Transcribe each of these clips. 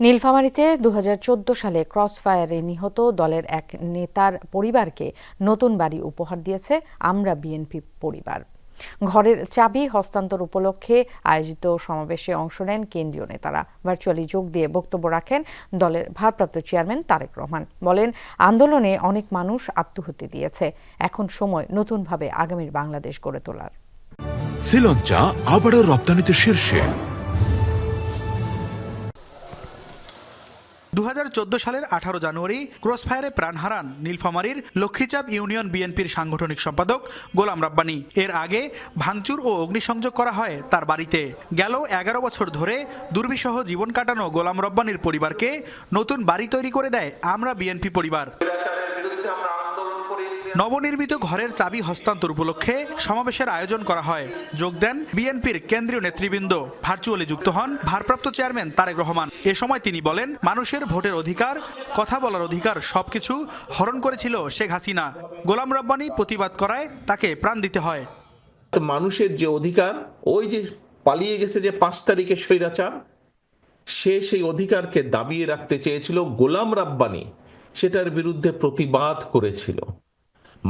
নীলফামারীতে দু হাজার চোদ্দ সালে ক্রস ফায়ারে নিহত দলের এক নেতার পরিবারকে নতুন বাড়ি উপহার দিয়েছে আমরা বিএনপি পরিবার। ঘরের চাবি হস্তান্তর উপলক্ষে আয়োজিত সমাবেশে অংশ নেন কেন্দ্রীয় নেতারা। ভার্চুয়ালি যোগ দিয়ে বক্তব্য রাখেন দলের ভারপ্রাপ্ত চেয়ারম্যান তারেক রহমান। বলেন, আন্দোলনে অনেক মানুষ আত্মহত্যা দিয়েছে। এখন সময় নতুনভাবে আগামীর বাংলাদেশ গড়ে তোলার। শ্রীলঞ্চা আবারও রপ্তানিতে শীর্ষে। দু হাজার চোদ্দ সালের আঠারো জানুয়ারি ক্রসফায়ারে প্রাণ হারান নীলফামারীর লক্ষ্মীচাপ ইউনিয়ন বিএনপির সাংগঠনিক সম্পাদক গোলাম রাব্বানি। এর আগে ভাঙচুর ও অগ্নিসংযোগ করা হয় তার বাড়িতে। গেল এগারো বছর ধরে দুর্বিসহ জীবন কাটানো গোলাম রব্বানির পরিবারকে নতুন বাড়ি তৈরি করে দেয় আমরা বিএনপি পরিবার। নবনির্মিত ঘরের চাবি হস্তান্তর উপলক্ষে সমাবেশের আয়োজন করা হয়। যোগ দেন বিএনপির কেন্দ্রীয় নেতৃবৃন্দ। ভার্চুয়ালি যুক্ত হন ভারপ্রাপ্ত চেয়ারম্যান তারেক রহমান। এ সময় তিনি বলেন, মানুষের ভোটের অধিকার, কথা বলার অধিকার সবকিছু হরণ করেছিল শেখ হাসিনা। গোলাম রব্বানি প্রতিবাদ করায় তাকে প্রাণ দিতে হয়। মানুষের যে অধিকার, ওই যে পালিয়ে গেছে যে পাঁচ তারিখে স্বৈরাচার, সে সেই অধিকারকে দাবিয়ে রাখতে চেয়েছিল গোলাম রাব্বানি। সেটার বিরুদ্ধে প্রতিবাদ করেছিল।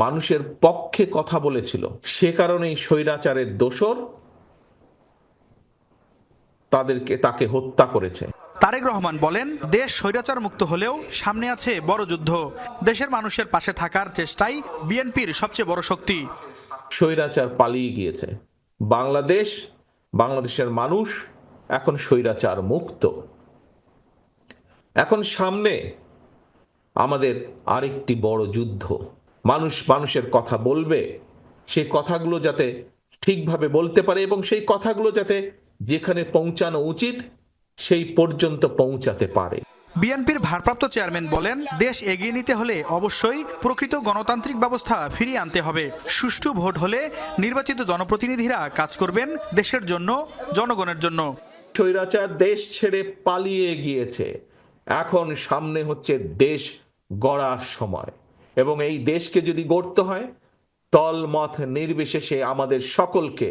মানুষের পক্ষে কথা বলেছিল। সে কারণেই স্বৈরাচারের দোসর তাদেরকে তাকে হত্যা করেছে। তারেক রহমান বলেন দেশ স্বৈরাচার মুক্ত হলেও সামনে আছে বড় যুদ্ধ। দেশের মানুষের পাশে থাকার চেষ্টাই বিএনপির সবচেয়ে বড় শক্তি। স্বৈরাচার পালিয়ে গিয়েছে। বাংলাদেশ বাংলাদেশের মানুষ এখন স্বৈরাচার মুক্ত। এখন সামনে আমাদের আরেকটি বড় যুদ্ধ। মানুষ মানুষের কথা বলবে সেই কথাগুলো যাতে ঠিকভাবে বলতে পারে এবং সেই কথাগুলো যাতে যেখানে পৌঁছানো উচিত সেই পর্যন্ত পৌঁছাতে পারে। বিএনপির ভারপ্রাপ্ত চেয়ারম্যান বলেন দেশ এগিয়ে নিতে হলে অবশ্যই প্রকৃত গণতান্ত্রিক ব্যবস্থা ফিরিয়ে আনতে হবে। সুষ্ঠু ভোট হলে নির্বাচিত জনপ্রতিনিধিরা কাজ করবেন দেশের জন্য জনগণের জন্য। স্বৈরাচার দেশ ছেড়ে পালিয়ে গিয়েছে। এখন সামনে হচ্ছে দেশ গড়ার সময়। এবং এই দেশকে যদি গড়তে হয় তলমত নির্বিশেষে আমাদের সকলকে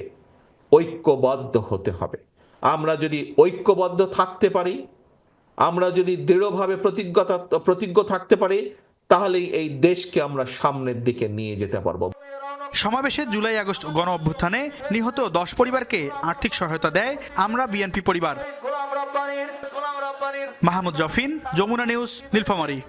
ঐক্যবদ্ধ হতে হবে। আমরা যদি ঐক্যবদ্ধ থাকতে পারি আমরা যদি দৃঢ়ভাবে প্রতিজ্ঞতা প্রতিজ্ঞ থাকতে পারি তাহলেই এই দেশকে আমরা সামনের দিকে নিয়ে যেতে পারব। সমাবেশে জুলাই আগস্ট গণ অভ্যুত্থানে নিহত দশ পরিবারকে আর্থিক সহায়তা দেয় আমরা বিএনপি পরিবার। মাহমুদ রফিন যমুনা নিউজ নীলফামারী।